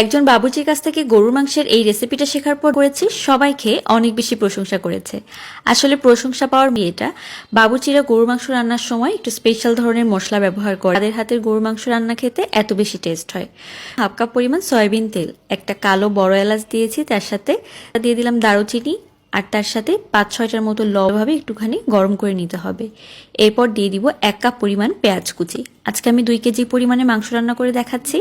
একজন বাবুর্চির কাছ থেকে গরুর মাংসের এই রেসিপিটা শেখার পর করেছি, সবাই খেয়ে অনেক বেশি প্রশংসা করেছে। আসলে প্রশংসা পাওয়ার মেয়েটা, বাবুর্চিরা গরুর মাংস রান্নার সময় একটু স্পেশাল ধরনের মশলা ব্যবহার করে। তাদের হাতের গরুর মাংস রান্না খেতে এত বেশি টেস্ট হয়। হাফ কাপ পরিমাণ সয়াবিন তেল, একটা কালো বড় এলাচ দিয়েছি তার সাথে দিয়ে দিলাম দারুচিনি, আর তার সাথে পাঁচ ছয়টার মতো লবভাবে একটুখানি গরম করে নিতে হবে। এরপর দিয়ে দিব এক কাপ পরিমাণ পেঁয়াজ কুচি। আজকে আমি দুই কেজি পরিমাণে মাংস রান্না করে দেখাচ্ছি।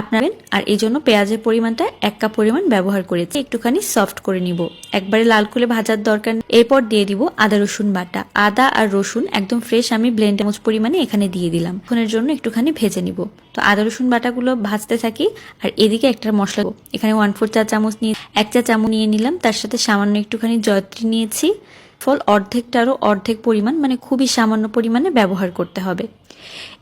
আপনার আর এই জন্য পেঁয়াজের পরিমাণটা এক কাপ পরিমাণ ব্যবহার করেছি। একটুখানি সফট করে নিব। একবারে লাল করে ভাজার দরকার এরপর দিয়ে দিব আদা, রসুন বাটা। আদা আর রসুন একদম ফ্রেশ আমি ব্লেন্ড চামচ পরিমাণে এখানে দিয়ে দিলাম। ফোনের জন্য একটুখানি ভেজে নিব। তো আদা, রসুন বাটাগুলো ভাজতে থাকি, আর এদিকে একটা মশলা এখানে ওয়ান ফোর চা চামচ নিয়ে এক চা চামচ নিয়ে নিলাম। তার সাথে সামান্য একটুখানি জয়ত্রী নিয়েছি। ফল অর্ধেকটারও অর্ধেক পরিমাণ মানে খুবই সামান্য পরিমাণে ব্যবহার করতে হবে।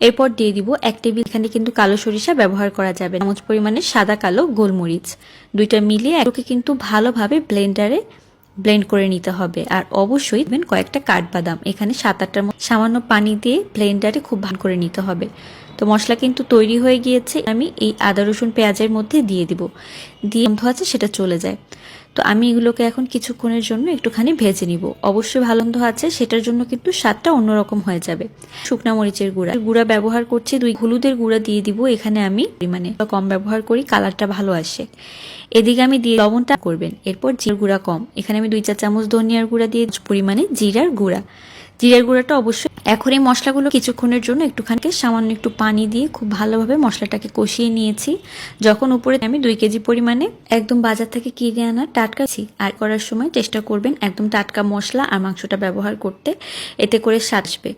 এরপর দিয়ে দিব এক টেবিল এখানে কিন্তু কালো সরিষা ব্যবহার করা যাবে। চামচ পরিমাণে সাদা কালো গোলমরিচ। দুইটা মিলিয়ে এগুলোকে কিন্তু ভালোভাবে ব্লেন্ডারে ব্লেন্ড করে নিতে হবে। আর অবশ্যই কয়েকটা কাঠবাদাম। এখানে সাত আটটার সামান্য পানি দিয়ে ব্লেন্ডারে খুব ভালো করে নিতে হবে। তো মশলা কিন্তু তৈরি হয়ে গিয়েছে। আমি এই আদা, রসুন, পেঁয়াজের মধ্যে দিয়ে দিব। দিয়ে গন্ধ আছে, সেটা চলে যায়। তো আমি এগুলোকে এখন কিছুক্ষণের জন্য একটুখানি ভেজে নিব। অবশ্যই ভালো গন্ধ আছে, সেটার জন্য কিন্তু স্বাদটা অন্যরকম হয়ে যাবে। শুকনা মরিচের গুঁড়া। গুঁড়া ব্যবহার করছি দুই হলুদের গুঁড়া দিয়ে দিব এখানে আমি পরিমাণে। কম ব্যবহার করি, কালারটা ভালো আসে। এদিকে আমি দিয়ে লবণটা করবেন। এরপর জিরার গুঁড়া কম। এখানে আমি দুই চা চামচ ধনিয়ার গুঁড়া দিয়ে পরিমাণে জিরার গুঁড়া। জিরার গুঁড়াটা অবশ্যই এখন এই মশলাগুলো কিছুক্ষণের জন্য একটুখানি সামান্য একটু পানি দিয়ে খুব ভালোভাবে মশলাটাকে কষিয়ে নিয়েছি। যখন উপরে আমি দুই কেজি পরিমাণে একদম বাজার থেকে কিনে আনা টাটকা ছি, আর করার সময় চেষ্টা করবেন একদম টাটকা মশলা আর মাংসটা ব্যবহার করতে। এতে করে সাজবে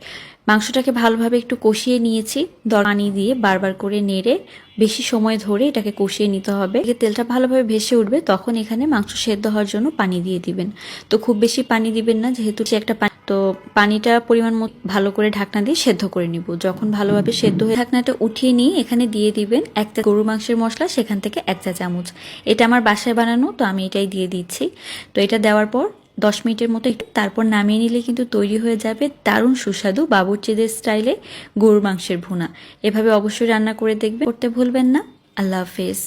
মাংসটাকে ভালোভাবে একটু কষিয়ে নিয়েছি। দর পানি দিয়ে বারবার করে নেড়ে বেশি সময় ধরে এটাকে কষিয়ে নিতে হবে। তেলটা ভালোভাবে ভেসে উঠবে তখন এখানে মাংস সেদ্ধ হওয়ার জন্য পানি দিয়ে দিবেন। তো খুব বেশি পানি দিবেন না, যেহেতু একটা পানি তো পানিটা পরিমাণ মতো ভালো করে ঢাকনা দিয়ে সেদ্ধ করে নিব। যখন ভালোভাবে সেদ্ধ হয়ে ঢাকনাটা উঠিয়ে নিয়ে এখানে দিয়ে দিবেন একটা গরু মাংসের মশলা, সেখান থেকে এক চা চামচ। এটা আমার বাসায় বানানো, তো আমি এটাই দিয়ে দিচ্ছি। তো এটা দেওয়ার পর দশ মিনিটের মতো একটু তারপর নামিয়ে নিলে কিন্তু তৈরি হয়ে যাবে দারুণ সুস্বাদু বাবুর্চিদের স্টাইলে গরুর মাংসের ভুনা। এভাবে অবশ্যই রান্না করে দেখবেন, করতে ভুলবেন না। আল্লাহ হাফেজ।